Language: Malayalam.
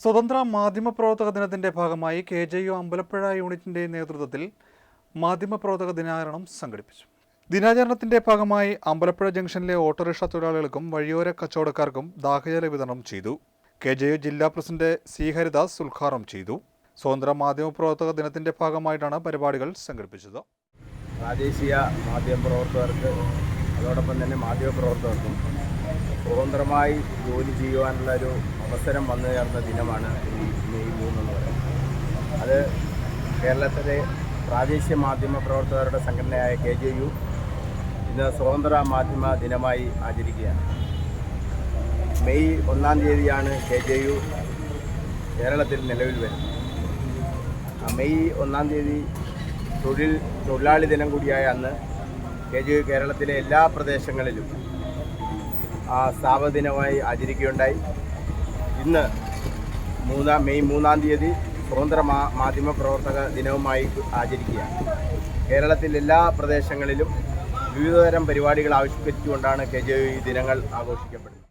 സ്വതന്ത്ര മാധ്യമപ്രവർത്തക ദിനത്തിന്റെ ഭാഗമായി കെ ജെ യു അമ്പലപ്പുഴ യൂണിറ്റിന്റെ നേതൃത്വത്തിൽ മാധ്യമപ്രവർത്തക ദിനാചരണം സംഘടിപ്പിച്ചു. ദിനാചരണത്തിന്റെ ഭാഗമായി അമ്പലപ്പുഴ ജംഗ്ഷനിലെ ഓട്ടോറിക്ഷ തൊഴിലാളികൾക്കും വഴിയോര കച്ചവടക്കാർക്കും ദാഹജല വിതരണം ചെയ്തു. കെ ജെ യു ജില്ലാ പ്രസിഡന്റ് സി ഹരിദാസ് ഉദ്ഘാടനം ചെയ്തു. സ്വതന്ത്ര മാധ്യമപ്രവർത്തക ദിനത്തിന്റെ ഭാഗമായിട്ടാണ് പരിപാടികൾ സംഘടിപ്പിച്ചത്. പ്രാദേശിക മാധ്യമപ്രവർത്തകർക്ക് അതോടൊപ്പം തന്നെ മാധ്യമപ്രവർത്തകർക്കും സ്വതന്ത്രമായി ജോലി ചെയ്യുവാനുള്ള ഒരു അവസരം വന്നു ചേർന്ന ദിനമാണ് ഈ മെയ് മൂന്നെന്ന് പറയുന്നത്. അത് കേരളത്തിലെ പ്രാദേശിക മാധ്യമ പ്രവർത്തകരുടെ സംഘടനയായ കെ ജെ യു ഇന്ന് സ്വതന്ത്ര മാധ്യമ ദിനമായി ആചരിക്കുകയാണ്. മെയ് ഒന്നാം തീയതിയാണ് കെ ജെ യു കേരളത്തിൽ നിലവിൽ വരുന്നത്. മെയ് ഒന്നാം തീയതി തൊഴിൽ തൊഴിലാളി ദിനം കൂടിയായ അന്ന് കെ ജെ യു കേരളത്തിലെ എല്ലാ പ്രദേശങ്ങളിലും ആ സ്ഥാപദിനമായി ആചരിക്കുകയുണ്ടായി. ഇന്ന് മൂന്നാം മെയ് മൂന്നാം തീയതി സ്വതന്ത്ര മാ മാധ്യമ പ്രവർത്തക ദിനവുമായി ആചരിക്കുകയാണ്. കേരളത്തിൽ എല്ലാ പ്രദേശങ്ങളിലും വിവിധതരം പരിപാടികൾ ആവിഷ്കരിച്ചുകൊണ്ടാണ് കെ ജെ ദിനങ്ങൾ ആഘോഷിക്കപ്പെടുന്നത്.